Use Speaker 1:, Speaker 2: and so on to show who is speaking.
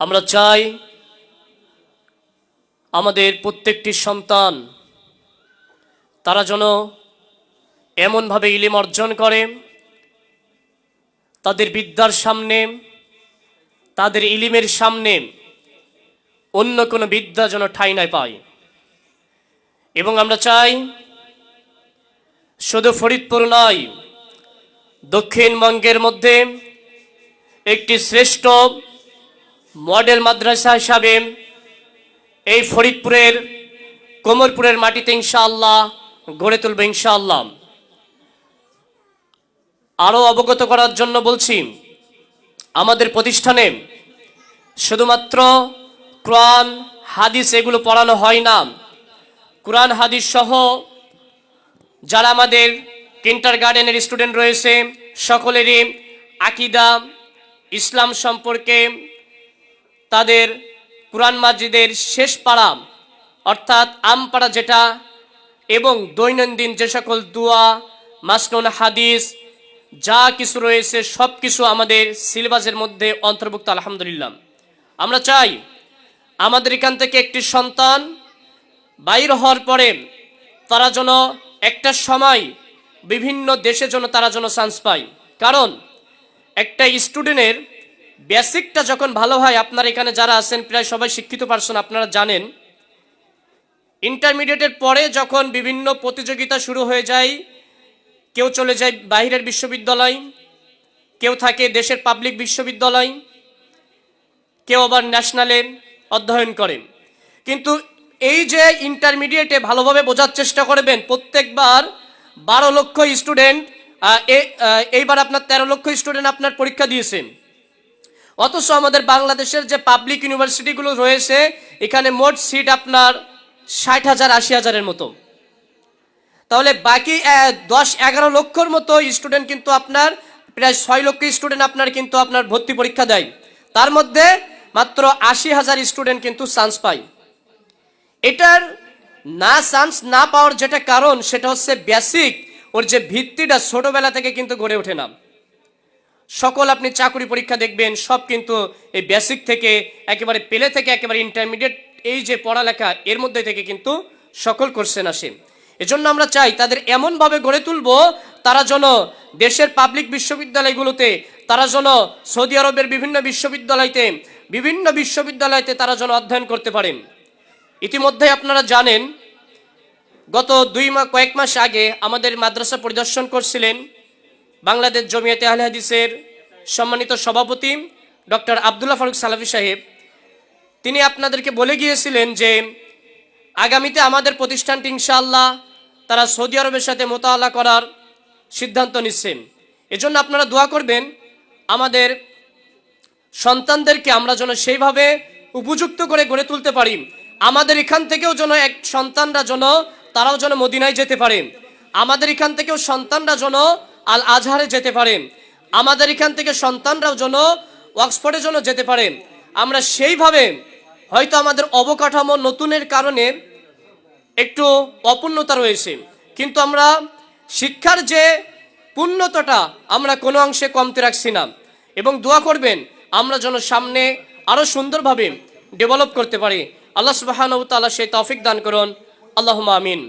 Speaker 1: আমরা চাই আমাদের প্রত্যেকটি সন্তান তারা যেন এমনভাবে ইলিম অর্জন করে, তাদের বিদ্যার সামনে, তাদের ইলিমের সামনে অন্য কোনো বিদ্যা যেন ঠাঁই নাই পায়। এবং আমরা চাই শুধু ফরিদপুর নয়, দক্ষিণবঙ্গের মধ্যে একটি শ্রেষ্ঠ মডেল মাদ্রাসা হিসাবে এই ফরিদপুরের, কোমরপুরের মাটিতে ইনশাআল্লাহ গড়ে তুলবে ইনশাআল্লাহ। আরও অবগত করার জন্য বলছি, আমাদের প্রতিষ্ঠানে শুধুমাত্র কোরআন, হাদিস এগুলো পড়ানো হয় না। কোরআন, হাদিস সহ যারা আমাদের কিন্টার গার্ডেনের স্টুডেন্ট রয়েছে, সকলেরই আকিদা ইসলাম সম্পর্কে তাদের কোরআন মাজিদের শেষ পাড়া, অর্থাৎ আমপাড়া যেটা এবং দৈনন্দিন যে সকল দোয়া মাসনুন হাদিস, যা কিছু রয়েছে, সব কিছু আমাদের সিলেবাসের মধ্যে অন্তর্ভুক্ত, আলহামদুলিল্লাহ। আমরা চাই আমাদের এখান থেকে একটি সন্তান বাইর হওয়ার পরে তারা যেন একটা সময় বিভিন্ন দেশে যেন তারা যেন চান্স পায়। কারণ একটা স্টুডেন্টের বেসিকটা যখন ভালো হয়, আপনার এখানে যারা আছেন, প্রায় সবাই শিক্ষিত পারসন আপনারা জানেন। ইন্টারমিডিয়েটের পরে যখন বিভিন্ন প্রতিযোগিতা শুরু হয়ে যায়, কেউ চলে যায় বাইরের বিশ্ববিদ্যালয়, কেউ থাকে দেশের পাবলিক বিশ্ববিদ্যালয়, কেউ আবার ন্যাশনালে অধ্যয়ন করেন। কিন্তু এই যে ইন্টারমিডিয়েটে ভালোভাবে বোঝার চেষ্টা করবেন, প্রত্যেকবার বারো লক্ষ স্টুডেন্ট এইবার আপনার তেরো লক্ষ স্টুডেন্ট আপনার পরীক্ষা দিয়েছেন। অথচ আমাদের বাংলাদেশের যে পাবলিক ইউনিভার্সিটিগুলো রয়েছে, এখানে মোট সিট আপনার ষাট হাজার, আশি হাজারের মতো। তাহলে বাকি দশ, এগারো লক্ষর মতো স্টুডেন্ট কিন্তু আপনার, প্রায় ছয় লক্ষ স্টুডেন্ট আপনার কিন্তু আপনার ভর্তি পরীক্ষা দেয়। তার মধ্যে মাত্র আশি হাজার স্টুডেন্ট কিন্তু চান্স পায়। এটার না চান্স না পাওয়ার যেটা কারণ, সেটা হচ্ছে বেসিক ওর যে ভিত্তিটা ছোটবেলা থেকে কিন্তু গড়ে ওঠে না। সকল আপনি চাকরি পরীক্ষা দেখবেন, সব কিন্তু এই বেসিক থেকে, একেবারে পেলে থেকে, একেবারে ইন্টারমিডিয়েট এই যে পড়ালেখা, এর মধ্যে থেকে কিন্তু সকল কোর্সেন আসে। এজন্য আমরা চাই তাদের এমনভাবে গড়ে তুলব, তারা যেন দেশের পাবলিক বিশ্ববিদ্যালয়গুলোতে, তারা যেন সৌদি আরবের বিভিন্ন বিশ্ববিদ্যালয়তে বিভিন্ন বিশ্ববিদ্যালয়তে তারা যেন অধ্যয়ন করতে পারেন। ইতিমধ্যে আপনারা জানেন, গত দুই মাস কয়েক মাস আগে আমাদের মাদ্রাসা পরিদর্শন করছিলেন বাংলাদেশ জমিয়তে আহলে হাদিসের সম্মানিত সভাপতি ডক্টর আবদুল্লাহ ফারুক সালাফি সাহেব, তিনি আপনাদেরকে বলে গিয়েছিলেন যে আগামীতে আমাদের প্রতিষ্ঠানটি ইনশাআল্লাহ তারা সৌদি আরবের সাথে মোতালা করার সিদ্ধান্ত নিচ্ছেন এজন্য আপনারা দোয়া করবেন, আমাদের সন্তানদেরকে আমরা যেন সেইভাবে উপযুক্ত করে গড়ে তুলতে পারি। আমাদের এখান থেকেও যেন এক সন্তানরা যেন, তারাও যেন মদিনায় যেতে পারে। আমাদের এখান থেকেও সন্তানরা যেন আল আজহারে যেতে পারে। আমাদের এখান থেকে সন্তানরাও যেন অক্সফোর্ডে জন্য যেতে পারে। আমরা সেইভাবে হয়তো আমাদের অবকাঠামো নতুনের কারণে একটু অপূর্ণতা রয়েছে। কিন্তু আমরা শিক্ষার যে পূর্ণতাটা আমরা কোনো অংশে কমতে রাখছি না। এবং দোয়া করবেন, আমরা যেন সামনে আরও সুন্দরভাবে ডেভেলপ করতে পারি। আল্লাহ সুবাহানু তাআলা সেই তৌফিক দান করুন। আল্লাহুম্মা আমিন।